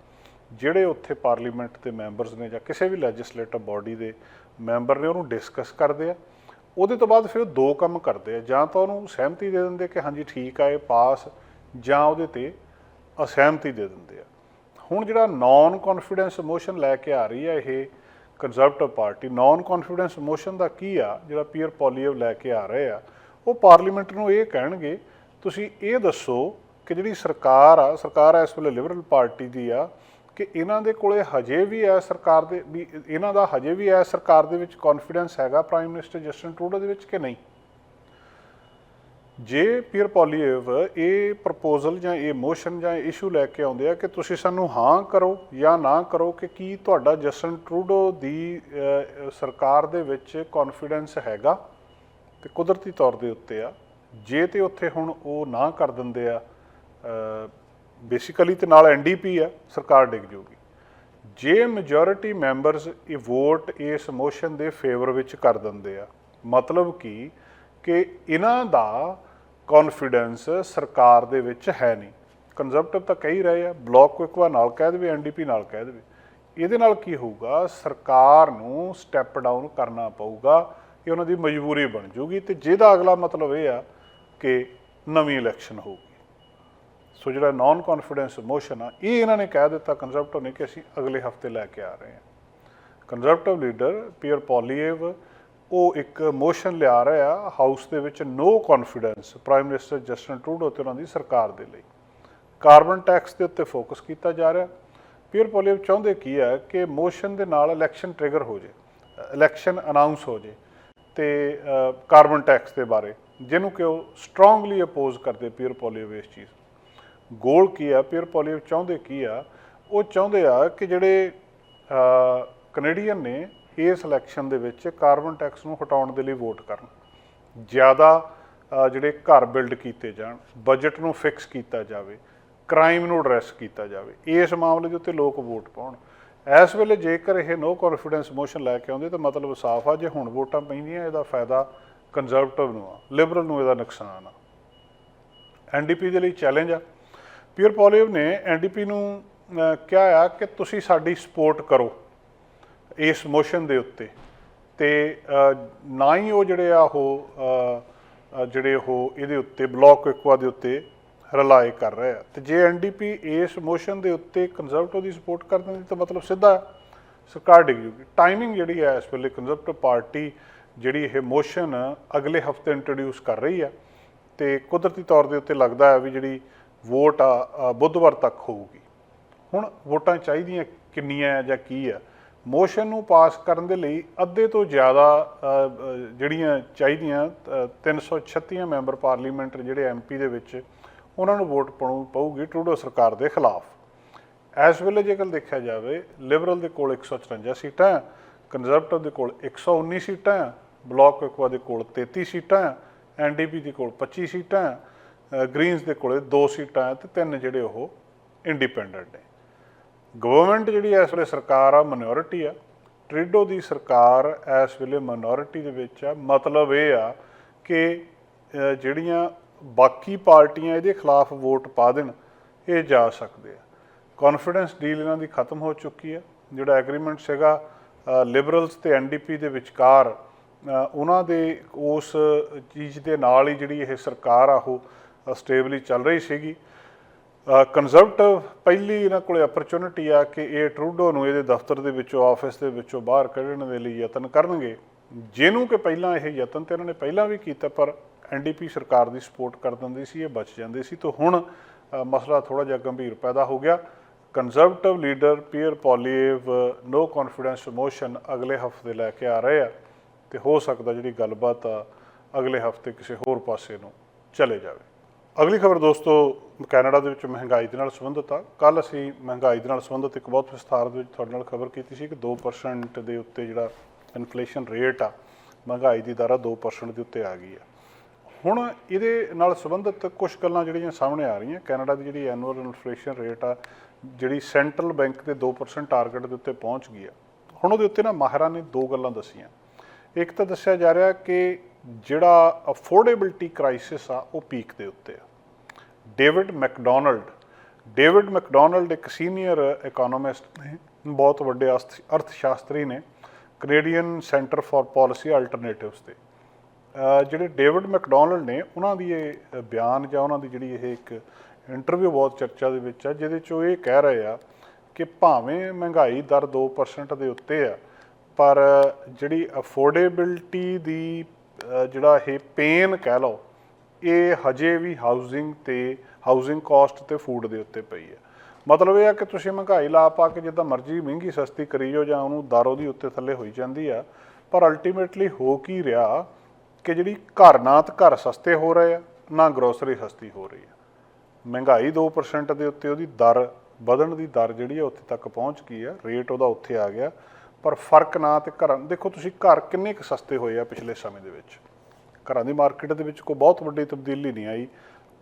ਜਿਹੜੇ ਉੱਥੇ ਪਾਰਲੀਮੈਂਟ ਦੇ ਮੈਂਬਰਸ ਨੇ ਜਾਂ ਕਿਸੇ ਵੀ ਲੈਜਿਸਲੇਟਿਵ ਬਾਡੀ ਦੇ ਮੈਂਬਰ ਨੇ ਉਹਨੂੰ ਡਿਸਕਸ ਕਰਦੇ ਆ, ਉਹਦੇ ਤੋਂ ਬਾਅਦ ਫਿਰ ਉਹ ਦੋ ਕੰਮ ਕਰਦੇ ਆ, ਜਾਂ ਤਾਂ ਉਹਨੂੰ ਸਹਿਮਤੀ ਦੇ ਦਿੰਦੇ ਕਿ ਹਾਂਜੀ ਠੀਕ ਆ, ਇਹ ਪਾਸ, ਜਾਂ ਉਹਦੇ ਤੇ ਅਸਹਿਮਤੀ ਦੇ ਦਿੰਦੇ ਆ। ਹੁਣ ਜਿਹੜਾ ਨਾਨ ਕੌਨਫੀਡੈਂਸ ਮੋਸ਼ਨ ਲੈ ਕੇ ਆ ਰਹੀ ਹੈ ਇਹ conservative party non confidence motion ਦਾ ਕੀ ਆ? ਜਿਹੜਾ ਪੀਅਰ ਪੋਲੀਅਵ ਲੈ ਕੇ ਆ ਰਹੇ ਆ, ਉਹ ਪਾਰਲੀਮੈਂਟ ਨੂੰ ਇਹ ਕਹਿਣਗੇ, ਤੁਸੀਂ ਇਹ ਦੱਸੋ ਕਿ ਜਿਹੜੀ ਸਰਕਾਰ ਆ, ਸਰਕਾਰ ਇਸ ਵੇਲੇ ਲਿਬਰਲ ਪਾਰਟੀ ਦੀ ਆ, ਕਿ ਇਹਨਾਂ ਦੇ ਕੋਲੇ ਹਜੇ ਵੀ ਹੈ ਸਰਕਾਰ ਦੇ, ਵੀ ਇਹਨਾਂ ਦਾ ਹਜੇ ਵੀ ਹੈ ਸਰਕਾਰ ਦੇ ਵਿੱਚ ਕੌਨਫੀਡੈਂਸ ਹੈਗਾ ਪ੍ਰਾਈਮ ਮਿਨਿਸਟਰ ਜਸਟਿਨ ਟਰੂਡੋ ਦੇ ਵਿੱਚ ਕਿ ਨਹੀਂ? ਜੇ ਪੀਅਰ ਪੋਲੀਏਵ ਇਹ ਪ੍ਰਪੋਜ਼ਲ ਜਾਂ ਇਹ ਮੋਸ਼ਨ ਜਾਂ ਇਸ਼ੂ ਲੈ ਕੇ ਆਉਂਦੇ ਆ ਕਿ ਤੁਸੀਂ ਸਾਨੂੰ ਹਾਂ ਕਰੋ ਜਾਂ ਨਾ ਕਰੋ ਕਿ ਕੀ ਤੁਹਾਡਾ ਜਸਟਨ ਟਰੂਡੋ ਦੀ ਸਰਕਾਰ ਦੇ ਵਿੱਚ ਕੌਨਫੀਡੈਂਸ ਹੈਗਾ ਤੇ ਕੁਦਰਤੀ ਤੌਰ ਦੇ ਉੱਤੇ ਆ। ਜੇ ਤੇ ਉੱਥੇ ਹੁਣ ਉਹ ਨਾ ਕਰ ਦਿੰਦੇ ਆ ਬੇਸਿਕਲੀ ਤੇ ਨਾਲ ਐਨਡੀਪੀ ਆ, ਸਰਕਾਰ ਡਿੱਗ ਜੂਗੀ। ਜੇ ਮੈਜੋਰਿਟੀ ਮੈਂਬਰਸ ਇਹ ਵੋਟ ਇਸ ਮੋਸ਼ਨ ਦੇ ਫੇਵਰ ਵਿੱਚ ਕਰ ਦਿੰਦੇ ਆ, ਮਤਲਬ ਕੀ ਕਿ ਇਹਨਾਂ ਦਾ ਕੌਨਫੀਡੈਂਸ ਸਰਕਾਰ ਦੇ ਵਿੱਚ ਹੈ ਨਹੀਂ। ਕੰਜ਼ਰਵੇਟਿਵ ਤਾਂ ਕਹੀ ਰਹੇ ਆ ਬਲੌਕ ਕੋ ਇੱਕ ਵਾਰ ਨਾਲ ਕਹਿ ਦੇਵੇ ਐਨਡੀਪੀ ਨਾਲ ਕਹਿ ਦੇਵੇ। ਇਹਦੇ ਨਾਲ ਕੀ ਹੋਊਗਾ? ਸਰਕਾਰ ਨੂੰ ਸਟੈਪ ਡਾਊਨ ਕਰਨਾ ਪਊਗਾ, ਇਹ ਉਹਨਾਂ ਦੀ ਮਜਬੂਰੀ ਬਣ ਜੂਗੀ ਤੇ ਜਿਹਦਾ ਅਗਲਾ ਮਤਲਬ ਇਹ ਆ ਕਿ ਨਵੀਂ ਇਲੈਕਸ਼ਨ ਹੋਊਗੀ। ਸੋ ਜਿਹੜਾ ਨਾਨ ਕੌਨਫੀਡੈਂਸ ਮੋਸ਼ਨ ਆ, ਇਹ ਇਹਨਾਂ ਨੇ ਕਹਿ ਦਿੱਤਾ ਕੰਜ਼ਰਵੇਟਿਵ ਨੇ ਕਿ ਅਸੀਂ ਅਗਲੇ ਹਫ਼ਤੇ ਲੈ ਕੇ ਆ ਰਹੇ ਹਾਂ। ਕੰਜ਼ਰਵੇਟਿਵ ਲੀਡਰ ਪੀਅਰ ਪੋਲੀਏਵ ਉਹ ਇੱਕ ਮੋਸ਼ਨ ਲਿਆ ਰਿਹਾ ਹਾਊਸ ਦੇ ਵਿੱਚ no confidence prime minister Justin Trudeau ਤੇ ਉਹਨਾਂ ਦੀ ਸਰਕਾਰ ਦੇ ਲਈ। ਕਾਰਬਨ ਟੈਕਸ ਦੇ ਉੱਤੇ ਫੋਕਸ ਕੀਤਾ ਜਾ ਰਿਹਾ। ਪੀਅਰ ਪੋਲੀਏਵ ਚਾਹੁੰਦੇ ਕੀ ਹੈ ਕਿ ਮੋਸ਼ਨ ਦੇ ਨਾਲ ਇਲੈਕਸ਼ਨ ਟ੍ਰਿਗਰ ਹੋ ਜੇ ਇਲੈਕਸ਼ਨ ਅਨਾਉਂਸ ਹੋ ਜੇ ਤੇ ਕਾਰਬਨ ਟੈਕਸ ਦੇ ਬਾਰੇ, ਜਿਹਨੂੰ ਕਿ ਉਹ ਸਟਰੋਂਗਲੀ ਅਪੋਜ਼ ਕਰਦੇ ਪੀਅਰ ਪੋਲੀਏਵ ਇਸ ਚੀਜ਼ ਗੋਲ ਕੀ ਆ ਪੀਅਰ ਪੋਲੀਏਵ ਚਾਹੁੰਦੇ ਕੀ ਆ? ਉਹ ਚਾਹੁੰਦੇ ਆ ਕਿ ਜਿਹੜੇ ਕੈਨੇਡੀਅਨ ਨੇ ਇਸ ਇਲੈਕਸ਼ਨ ਦੇ ਵਿੱਚ ਕਾਰਬਨ ਟੈਕਸ ਨੂੰ ਹਟਾਉਣ ਦੇ ਲਈ ਵੋਟ ਕਰਨ। ਜ਼ਿਆਦਾ ਜਿਹੜੇ ਘਰ ਬਿਲਡ ਕੀਤੇ ਜਾਣ ਬਜਟ ਨੂੰ ਫਿਕਸ ਕੀਤਾ ਜਾਵੇ ਕ੍ਰਾਈਮ ਨੂੰ ਐਡਰੈਸ ਕੀਤਾ ਜਾਵੇ, ਇਸ ਮਾਮਲੇ ਦੇ ਉੱਤੇ ਲੋਕ ਵੋਟ ਪਾਉਣ। ਇਸ ਵੇਲੇ ਜੇਕਰ ਇਹ ਨੋ ਕੌਨਫੀਡੈਂਸ ਮੋਸ਼ਨ ਲੈ ਕੇ ਆਉਂਦੇ ਤਾਂ ਮਤਲਬ ਸਾਫ਼ ਆ, ਜੇ ਹੁਣ ਵੋਟਾਂ ਪੈਂਦੀਆਂ, ਇਹਦਾ ਫਾਇਦਾ ਕੰਜ਼ਰਵੇਟਿਵ ਨੂੰ ਆ ਲਿਬਰਲ ਨੂੰ ਇਹਦਾ ਨੁਕਸਾਨ ਆ। ਐਨਡੀਪੀ ਦੇ ਲਈ ਚੈਲੰਜ ਆ। ਪੀਅਰ ਪੋਲੀਵ ਨੇ ਐਨਡੀਪੀ ਨੂੰ ਕਿਹਾ ਆ ਕਿ ਤੁਸੀਂ ਸਾਡੀ ਸਪੋਰਟ ਕਰੋ। ਇਸ ਮੋਸ਼ਨ ਦੇ ਉੱਤੇ। ਤੇ ਨਾ ਹੀ ਉਹ ਜਿਹੜੇ ਆ ਉਹ ਜਿਹੜੇ ਉਹ ਇਹਦੇ ਉੱਤੇ, ਬਲੌਕ ਇਕਵਾ ਦੇ ਉੱਤੇ ਰਲਾਏ ਕਰ ਰਹੇ ਆ। ਤੇ ਜੇ ਐਨਡੀਪੀ ਇਸ ਮੋਸ਼ਨ ਦੇ ਉੱਤੇ ਕੰਜ਼ਰਵੇਟਿਵ ਦੀ ਸਪੋਰਟ ਕਰ ਦਿੰਦੀ, ਤਾਂ ਮਤਲਬ ਸਿੱਧਾ ਸਰਕਾਰ ਡਿੱਗ ਜੂਗੀ। ਟਾਈਮਿੰਗ ਜਿਹੜੀ ਹੈ ਇਸ ਵੇਲੇ ਕੰਜ਼ਰਵੇਟਿਵ ਪਾਰਟੀ ਜਿਹੜੀ ਇਹ ਮੋਸ਼ਨ ਅਗਲੇ ਹਫ਼ਤੇ ਇੰਟਰੋਡਿਊਸ ਕਰ ਰਹੀ ਆ। ਤੇ ਕੁਦਰਤੀ ਤੌਰ ਦੇ ਉੱਤੇ ਲੱਗਦਾ ਹੈ ਵੀ ਜਿਹੜੀ ਵੋਟ ਆ ਬੁੱਧਵਾਰ ਤੱਕ ਹੋਊਗੀ। ਹੁਣ ਵੋਟਾਂ ਚਾਹੀਦੀਆਂ ਕਿੰਨੀਆਂ ਆ ਜਾਂ ਕੀ ਆ ਮੋਸ਼ਨ ਨੂੰ ਪਾਸ ਕਰਨ ਦੇ ਲਈ ਅੱਧੇ ਤੋਂ ਜ਼ਿਆਦਾ ਜਿਹੜੀਆਂ ਚਾਹੀਦੀਆਂ ਅ, 336 ਮੈਂਬਰ ਪਾਰਲੀਮੈਂਟ ਜਿਹੜੇ ਐਮਪੀ ਦੇ ਵਿੱਚ ਉਹਨਾਂ ਨੂੰ ਵੋਟ ਪਾਉਣੀ ਪਊਗੀ ਟਰੂਡੋ ਸਰਕਾਰ ਦੇ ਖਿਲਾਫ। ਇਸ ਵੇਲੇ ਜੇਕਰ ਦੇਖਿਆ ਜਾਵੇ ਲਿਬਰਲ ਦੇ ਕੋਲ 154 ਸੀਟਾਂ ਹੈ ਕੰਜ਼ਰਵੇਟਿਵ ਦੇ ਕੋਲ 119 ਸੀਟਾਂ ਹੈ ਬਲੌਕ ਇਕਵਾ ਦੇ ਕੋਲ 33 ਸੀਟਾਂ ਹੈ ਐਨਡੀਪੀ ਦੇ ਕੋਲ 25 ਸੀਟਾਂ ਹੈ ਗ੍ਰੀਨਸ ਦੇ ਕੋਲੇ 2 ਸੀਟਾਂ ਹੈ ਤੇ ਤਿੰਨ ਜਿਹੜੇ ਉਹ ਇੰਡੀਪੈਂਡੈਂਟ ਨੇ। ਗਵਰਨਮੈਂਟ ਜਿਹੜੀ ਇਸ ਵੇਲੇ ਸਰਕਾਰ ਆ ਮਿਨੋਰਿਟੀ ਆ। ਟ੍ਰਿਡੋ ਦੀ ਸਰਕਾਰ ਇਸ ਵੇਲੇ ਮਿਨੋਰਿਟੀ ਦੇ ਵਿੱਚ ਆ। ਮਤਲਬ ਇਹ ਆ ਕਿ ਜਿਹੜੀਆਂ ਬਾਕੀ ਪਾਰਟੀਆਂ ਇਹਦੇ ਖਿਲਾਫ ਵੋਟ ਪਾ ਦੇਣ, ਇਹ ਜਾ ਸਕਦੇ ਆ। ਕੌਨਫੀਡੈਂਸ ਡੀਲ ਇਹਨਾਂ ਦੀ ਖਤਮ ਹੋ ਚੁੱਕੀ ਆ। ਜਿਹੜਾ ਐਗਰੀਮੈਂਟ ਸੀਗਾ ਲਿਬਰਲਸ ਤੇ ਐਨਡੀਪੀ ਦੇ ਵਿਚਕਾਰ ਉਹਨਾਂ ਦੇ ਉਸ ਚੀਜ਼ ਦੇ ਨਾਲ ਹੀ ਜਿਹੜੀ ਇਹ ਸਰਕਾਰ ਆ, ਉਹ ਸਟੇਬਲੀ ਚੱਲ ਰਹੀ ਸੀਗੀ। ਕੰਜ਼ਰਵੇਟਿਵ ਪਹਿਲੀ ਇਹਨਾਂ ਕੋਲੇ ਅਪਰਚੂਨਿਟੀ ਆ ਕਿ ਇਹ ਟਰੂਡੋ ਨੂੰ ਇਹਦੇ ਦਫ਼ਤਰ ਦੇ ਵਿੱਚੋਂ ਆਫਿਸ ਦੇ ਵਿੱਚੋਂ ਬਾਹਰ ਕੱਢਣ ਦੇ ਲਈ ਯਤਨ ਕਰਨਗੇ। ਜਿਹਨੂੰ ਕਿ ਪਹਿਲਾਂ ਇਹ ਯਤਨ ਤੇ ਇਹਨਾਂ ਨੇ ਪਹਿਲਾਂ ਵੀ ਕੀਤਾ, ਪਰ ਐਨਡੀਪੀ ਸਰਕਾਰ ਦੀ ਸਪੋਰਟ ਕਰ ਦਿੰਦੀ ਸੀ, ਇਹ ਬਚ ਜਾਂਦੇ ਸੀ। ਤਾਂ ਹੁਣ ਮਸਲਾ ਥੋੜਾ ਜਿਹਾ ਗੰਭੀਰ ਪੈਦਾ ਹੋ ਗਿਆ। Conservative leader Pierre Poilievre no confidence motion ਅਗਲੇ ਹਫ਼ਤੇ ਲੈ ਕੇ ਆ ਰਹੇ ਆ ਤੇ ਹੋ ਸਕਦਾ ਜਿਹੜੀ ਗੱਲਬਾਤ ਆ ਅਗਲੇ ਹਫ਼ਤੇ ਕਿਸੇ ਹੋਰ ਪਾਸੇ ਨੂੰ ਚਲੇ ਜਾਵੇ। ਅਗਲੀ ਖਬਰ ਦੋਸਤੋ, ਕੈਨੇਡਾ ਦੇ ਵਿੱਚ ਮਹਿੰਗਾਈ ਦੇ ਨਾਲ ਸੰਬੰਧਿਤ ਆ। ਕੱਲ ਅਸੀਂ ਮਹਿੰਗਾਈ ਦੇ ਨਾਲ ਸੰਬੰਧਿਤ ਇੱਕ ਬਹੁਤ ਵਿਸਥਾਰ ਦੇ ਵਿੱਚ ਤੁਹਾਡੇ ਨਾਲ ਖਬਰ ਕੀਤੀ ਸੀ ਕਿ 2% ਦੇ ਉੱਤੇ ਜਿਹੜਾ ਇਨਫਲੇਸ਼ਨ ਰੇਟ ਆ, ਮਹਿੰਗਾਈ ਦੀ ਦਰ ਆ 2% ਦੇ ਉੱਤੇ ਆ ਗਈ ਆ। ਹੁਣ ਇਹਦੇ ਨਾਲ ਸੰਬੰਧਿਤ ਕੁਝ ਗੱਲਾਂ ਜਿਹੜੀਆਂ ਸਾਹਮਣੇ ਆ ਰਹੀਆਂ। ਕੈਨੇਡਾ ਦੀ ਜਿਹੜੀ ਐਨੂਅਲ ਇਨਫਲੇਸ਼ਨ ਰੇਟ ਆ, ਜਿਹੜੀ ਸੈਂਟਰਲ ਬੈਂਕ ਦੇ 2% ਟਾਰਗੇਟ ਦੇ ਉੱਤੇ ਪਹੁੰਚ ਗਈ ਆ। ਹੁਣ ਉਹਦੇ ਉੱਤੇ ਨਾ ਮਾਹਿਰਾਂ ਨੇ ਦੋ ਗੱਲਾਂ ਦੱਸੀਆਂ। ਇੱਕ ਤਾਂ ਦੱਸਿਆ ਜਾ ਰਿਹਾ ਕਿ ਜਿਹੜਾ ਅਫੋਰਡੇਬਿਲਟੀ ਕ੍ਰਾਈਸਿਸ ਆ, ਉਹ ਪੀਕ ਦੇ ਉੱਤੇ ਆ। David McDonald. ਡੇਵਿਡ ਮੈਕਡੋਨਲਡ ਇੱਕ ਸੀਨੀਅਰ ਇਕਨੋਮਿਸਟ ਨੇ, ਬਹੁਤ ਵੱਡੇ ਅਰਥ ਅਰਥ ਸ਼ਾਸਤਰੀ ਨੇ, Canadian centre for policy alternatives 'ਤੇ। ਜਿਹੜੇ ਡੇਵਿਡ ਮੈਕਡੋਨਲਡ ਨੇ, ਉਹਨਾਂ ਦੀ ਇਹ ਬਿਆਨ ਜਾਂ ਉਹਨਾਂ ਦੀ ਜਿਹੜੀ ਇਹ ਇੱਕ ਇੰਟਰਵਿਊ ਬਹੁਤ ਚਰਚਾ ਦੇ ਵਿੱਚ ਆ, ਜਿਹਦੇ 'ਚ ਉਹ ਇਹ ਕਹਿ ਰਹੇ ਆ ਕਿ ਭਾਵੇਂ ਮਹਿੰਗਾਈ ਦਰ 2% ਦੇ ਉੱਤੇ ਆ, ਪਰ ਜਿਹੜੀ ਅਫੋਰਡੇਬਿਲਟੀ ਦੀ ਜਿਹੜਾ ਇਹ ਪੇਨ ਕਹਿ ਲਓ ਇਹ ਹਜੇ ਵੀ ਹਾਊਸਿੰਗ ਤੇ ਹਾਊਸਿੰਗ ਕਾਸਟ ਤੇ ਫੂਡ ਦੇ ਉੱਤੇ ਪਈ ਹੈ। ਮਤਲਬ ਇਹ ਆ ਕਿ ਤੁਸੀਂ ਮਹਿੰਗਾਈ ਲਾ ਪਾ ਕੇ ਜਿੱਦਾਂ ਮਰਜ਼ੀ ਮਹਿੰਗੀ ਸਸਤੀ ਕਰੀ ਜਾਓ ਜਾਂ ਉਹਨੂੰ ਦਰ ਉਹਦੀ ਉੱਤੇ ਥੱਲੇ ਹੋਈ ਜਾਂਦੀ ਆ, ਪਰ ਅਲਟੀਮੇਟਲੀ ਹੋ ਕੀ ਰਿਹਾ ਕਿ ਜਿਹੜੀ ਘਰ ਨਾ ਤਾਂ ਘਰ ਸਸਤੇ ਹੋ ਰਹੇ ਆ, ਨਾ ਗਰੋਸਰੀ ਸਸਤੀ ਹੋ ਰਹੀ ਆ। ਮਹਿੰਗਾਈ 2% ਦੇ ਉੱਤੇ ਉਹਦੀ ਦਰ, ਵਧਣ ਦੀ ਦਰ ਜਿਹੜੀ ਆ ਉੱਥੇ ਤੱਕ ਪਹੁੰਚ ਗਈ ਆ ਰੇਟ ਉਹਦਾ ਉੱਥੇ ਆ ਗਿਆ, ਪਰ ਫ਼ਰਕ ਨਾ ਤੇ ਘਰਾਂ, ਦੇਖੋ ਤੁਸੀਂ ਘਰ ਕਿੰਨੇ ਕੁ ਸਸਤੇ ਹੋਏ ਆ ਪਿਛਲੇ ਸਮੇਂ ਦੇ ਵਿੱਚ। ਘਰਾਂ ਦੀ ਮਾਰਕੀਟ ਦੇ ਵਿੱਚ ਕੋਈ ਬਹੁਤ ਵੱਡੀ ਤਬਦੀਲੀ ਨਹੀਂ ਆਈ।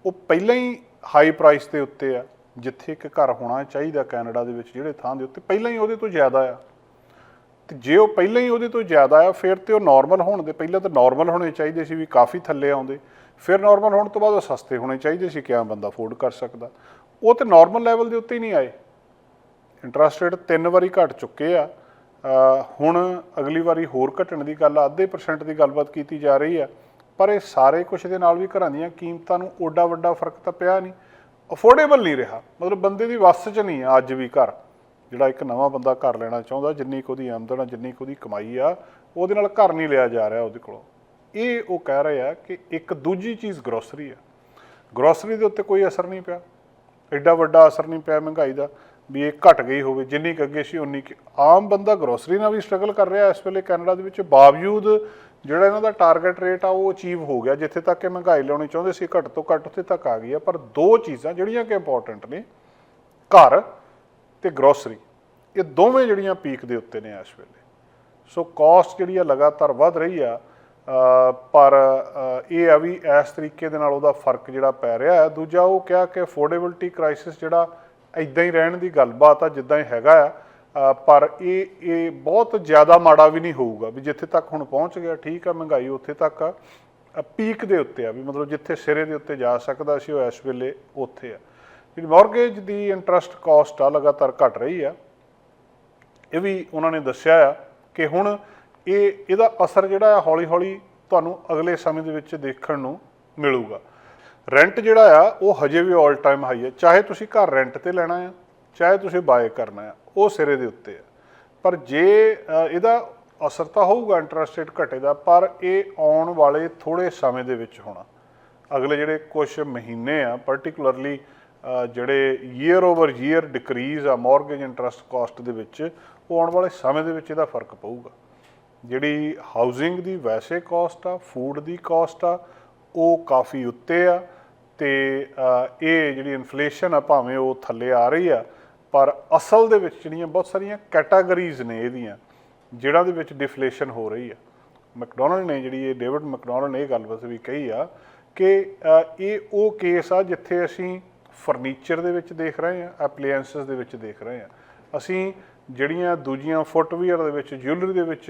ਉਹ ਪਹਿਲਾਂ ਹੀ ਹਾਈ ਪ੍ਰਾਈਸ ਦੇ ਉੱਤੇ ਆ ਜਿੱਥੇ ਇੱਕ ਘਰ ਹੋਣਾ ਚਾਹੀਦਾ ਕੈਨੇਡਾ ਦੇ ਵਿੱਚ ਜਿਹੜੇ ਥਾਂ ਦੇ ਉੱਤੇ ਪਹਿਲਾਂ ਹੀ ਉਹਦੇ ਤੋਂ ਜ਼ਿਆਦਾ ਆ। ਤੇ ਜੇ ਉਹ ਪਹਿਲਾਂ ਹੀ ਉਹਦੇ ਤੋਂ ਜ਼ਿਆਦਾ ਆ ਫਿਰ ਤੇ ਉਹ ਨਾਰਮਲ ਹੋਣ ਦੇ ਪਹਿਲਾਂ ਤਾਂ ਨਾਰਮਲ ਹੋਣੇ ਚਾਹੀਦੇ ਸੀ ਵੀ ਕਾਫੀ ਥੱਲੇ ਆਉਂਦੇ। ਫਿਰ ਨਾਰਮਲ ਹੋਣ ਤੋਂ ਬਾਅਦ ਉਹ ਸਸਤੇ ਹੋਣੇ ਚਾਹੀਦੇ ਸੀ ਕਿਆ ਬੰਦਾ ਅਫੋਰਡ ਕਰ ਸਕਦਾ। ਉਹ ਤੇ ਨਾਰਮਲ ਲੈਵਲ ਦੇ ਉੱਤੇ ਹੀ ਨਹੀਂ ਆਏ। ਇੰਟਰਸਟ ਰੇਟ ਤਿੰਨ ਵਾਰੀ ਘਟ ਚੁੱਕੇ ਆ। ਹੁਣ ਅਗਲੀ ਵਾਰੀ ਹੋਰ ਘਟਣ ਦੀ ਗੱਲ ਆ, ਅੱਧੇ ਪਰਸੈਂਟ ਦੀ ਗੱਲਬਾਤ ਕੀਤੀ ਜਾ ਰਹੀ ਆ। ਪਰ ਇਹ ਸਾਰੇ ਕੁਝ ਦੇ ਨਾਲ ਵੀ ਘਰਾਂ ਦੀਆਂ ਕੀਮਤਾਂ ਨੂੰ ਓਡਾ ਵੱਡਾ ਫ਼ਰਕ ਤਾਂ ਪਿਆ ਨਹੀਂ। ਅਫੋਰਡੇਬਲ ਨਹੀਂ ਰਿਹਾ। ਮਤਲਬ ਬੰਦੇ ਦੀ ਵੱਸ 'ਚ ਨਹੀਂ ਆ ਅੱਜ ਵੀ ਘਰ। ਜਿਹੜਾ ਇੱਕ ਨਵਾਂ ਬੰਦਾ ਘਰ ਲੈਣਾ ਚਾਹੁੰਦਾ, ਜਿੰਨੀ ਕੁ ਉਹਦੀ ਆਮਦਨ ਆ, ਜਿੰਨੀ ਕੁ ਉਹਦੀ ਕਮਾਈ ਆ, ਉਹਦੇ ਨਾਲ ਘਰ ਨਹੀਂ ਲਿਆ ਜਾ ਰਿਹਾ ਉਹਦੇ ਕੋਲੋਂ। ਇਹ ਉਹ ਕਹਿ ਰਹੇ ਆ ਕਿ ਇੱਕ ਦੂਜੀ ਚੀਜ਼ ਗਰੋਸਰੀ ਆ। ਗਰੋਸਰੀ ਦੇ ਉੱਤੇ ਕੋਈ ਅਸਰ ਨਹੀਂ ਪਿਆ। ਐਡਾ ਵੱਡਾ ਅਸਰ ਨਹੀਂ ਪਿਆ ਮਹਿੰਗਾਈ ਦਾ। ਵੀ ਇਹ ਘਟ ਗਈ ਹੋਵੇ, ਜਿੰਨੀ ਕੁ ਅੱਗੇ ਸੀ ਉਨੀ ਕੁ ਆਮ ਬੰਦਾ ਗਰੋਸਰੀ ਨਾਲ ਵੀ ਸਟਰਗਲ ਕਰ ਰਿਹਾ ਇਸ ਵੇਲੇ ਕੈਨੇਡਾ ਦੇ ਵਿੱਚ। ਬਾਵਜੂਦ ਜਿਹੜਾ ਇਹਨਾਂ ਦਾ ਟਾਰਗੇਟ ਰੇਟ ਆ, ਉਹ ਅਚੀਵ ਹੋ ਗਿਆ। ਜਿੱਥੇ ਤੱਕ ਇਹ ਮਹਿੰਗਾਈ ਲਿਆਉਣੀ ਚਾਹੁੰਦੇ ਸੀ, ਘੱਟ ਤੋਂ ਘੱਟ ਉੱਥੇ ਤੱਕ ਆ ਗਈ ਆ। ਪਰ ਦੋ ਚੀਜ਼ਾਂ ਜਿਹੜੀਆਂ ਕਿ ਇੰਪੋਰਟੈਂਟ ਨੇ, ਘਰ ਤੇ ਗਰੋਸਰੀ ਇਹ ਦੋਵੇਂ ਜਿਹੜੀਆਂ ਪੀਕ ਦੇ ਉੱਤੇ ਨੇ ਇਸ ਵੇਲੇ। ਸੋ ਕਾਸਟ ਜਿਹੜੀ ਆ ਲਗਾਤਾਰ ਵੱਧ ਰਹੀ ਆ ਪਰ ਇਹ ਆ ਵੀ ਇਸ ਤਰੀਕੇ ਦੇ ਨਾਲ ਉਹਦਾ ਫ਼ਰਕ ਜਿਹੜਾ ਪੈ ਰਿਹਾ ਹੈ। ਦੂਜਾ ਉਹ ਕਿਹਾ ਕਿ ਅਫੋਰਡੇਬਿਲਟੀ ਕ੍ਰਾਈਸਿਸ ਜਿਹੜਾ ਇਦਾਂ ਹੀ ਰਹਿਣ ਦੀ ਗੱਲਬਾਤ ਆ, ਜਿੱਦਾਂ ਹੀ ਹੈਗਾ ਆ ਪਰ ਇਹ ਇਹ ਬਹੁਤ ਜ਼ਿਆਦਾ ਮਾੜਾ ਵੀ ਨਹੀਂ ਹੋਊਗਾ ਵੀ ਜਿੱਥੇ ਤੱਕ ਹੁਣ ਪਹੁੰਚ ਗਿਆ, ਠੀਕ ਆ, ਮਹਿੰਗਾਈ ਉੱਥੇ ਤੱਕ ਆ। ਪੀਕ ਦੇ ਉੱਤੇ ਆ ਵੀ ਮਤਲਬ ਜਿੱਥੇ ਸਿਰੇ ਦੇ ਉੱਤੇ ਜਾ ਸਕਦਾ ਸੀ ਉਹ ਇਸ ਵੇਲੇ ਉੱਥੇ ਆ। ਜਿਹੜੀ ਮਾਰਗੇਜ ਦੀ ਇੰਟਰਸਟ ਕਾਸਟ ਆ ਲਗਾਤਾਰ ਘਟ ਰਹੀ ਆ। ਇਹ ਵੀ ਉਹਨਾਂ ਨੇ ਦੱਸਿਆ ਆ ਕਿ ਹੁਣ ਇਹ, ਇਹਦਾ ਅਸਰ ਜਿਹੜਾ ਆ ਹੌਲੀ-ਹੌਲੀ ਤੁਹਾਨੂੰ ਅਗਲੇ ਸਮੇਂ ਦੇ ਵਿੱਚ ਦੇਖਣ ਨੂੰ ਮਿਲੂਗਾ। ਰੈਂਟ ਜਿਹੜਾ ਆ, ਉਹ ਹਜੇ ਵੀ 올 ਟਾਈਮ ਹਾਈ ਹੈ ਚਾਹੇ ਤੁਸੀਂ ਘਰ ਰੈਂਟ ਤੇ ਲੈਣਾ ਆ, ਚਾਹੇ ਤੁਸੀਂ ਬਾਏ ਕਰਨਾ ਆ, ਉਹ ਸਿਰੇ ਦੇ ਉੱਤੇ ਆ। ਪਰ ਜੇ ਇਹਦਾ ਅਸਰ ਤਾਂ ਹੋਊਗਾ ਇੰਟਰਸਟ ਰੇਟ ਘਟੇ ਦਾ, ਪਰ ਇਹ ਆਉਣ ਵਾਲੇ ਥੋੜੇ ਸਮੇਂ ਦੇ ਵਿੱਚ ਹੋਣਾ। ਅਗਲੇ ਜਿਹੜੇ ਕੁਝ ਮਹੀਨੇ ਆ ਪਾਰਟਿਕੂਲਰਲੀ ਜਿਹੜੇ ਈਅਰ ਓਵਰ ਈਅਰ ਡਿਕਰੀਜ਼ ਆ ਮਾਰਗੇਜ ਇੰਟਰਸਟ ਕਾਸਟ ਦੇ ਵਿੱਚ, ਉਹ ਆਉਣ ਵਾਲੇ ਸਮੇਂ ਦੇ ਵਿੱਚ ਇਹਦਾ ਫ਼ਰਕ ਪਊਗਾ। ਜਿਹੜੀ ਹਾਊਸਿੰਗ ਦੀ ਵੈਸੇ ਕਾਸਟ ਆ ਫੂਡ ਦੀ ਕਾਸਟ ਆ ਉਹ ਕਾਫੀ ਉੱਤੇ ਆ ਤੇ ਇਹ ਜਿਹੜੀ ਇਨਫਲੇਸ਼ਨ ਆ ਭਾਵੇਂ ਉਹ ਥੱਲੇ ਆ ਰਹੀ ਆ, ਪਰ ਅਸਲ ਦੇ ਵਿੱਚ ਜਿਹੜੀਆਂ ਬਹੁਤ ਸਾਰੀਆਂ ਕੈਟਾਗਰੀਜ਼ ਨੇ ਇਹਦੀਆਂ ਜਿਹੜਾ ਦੇ ਵਿੱਚ ਡਿਫਲੇਸ਼ਨ ਹੋ ਰਹੀ ਆ। ਮੈਕਡੋਨਲਡ ਨੇ ਜਿਹੜੀ ਇਹ ਡੇਵਿਡ ਮੈਕਡੋਨਲਡ ਨੇ ਇਹ ਗੱਲਬਾਤ ਵੀ ਕਹੀ ਆ ਕਿ ਇਹ ਉਹ ਕੇਸ ਆ ਜਿੱਥੇ ਅਸੀਂ ਫਰਨੀਚਰ ਦੇ ਵਿੱਚ ਦੇਖ ਰਹੇ ਹਾਂ ਐਪਲੀਐਂਸਸ ਦੇ ਵਿੱਚ ਦੇਖ ਰਹੇ ਹਾਂ ਅਸੀਂ ਜਿਹੜੀਆਂ ਦੂਜੀਆਂ ਫੁੱਟਵੀਅਰ ਦੇ ਵਿੱਚ ਜਿਊਲਰੀ ਦੇ ਵਿੱਚ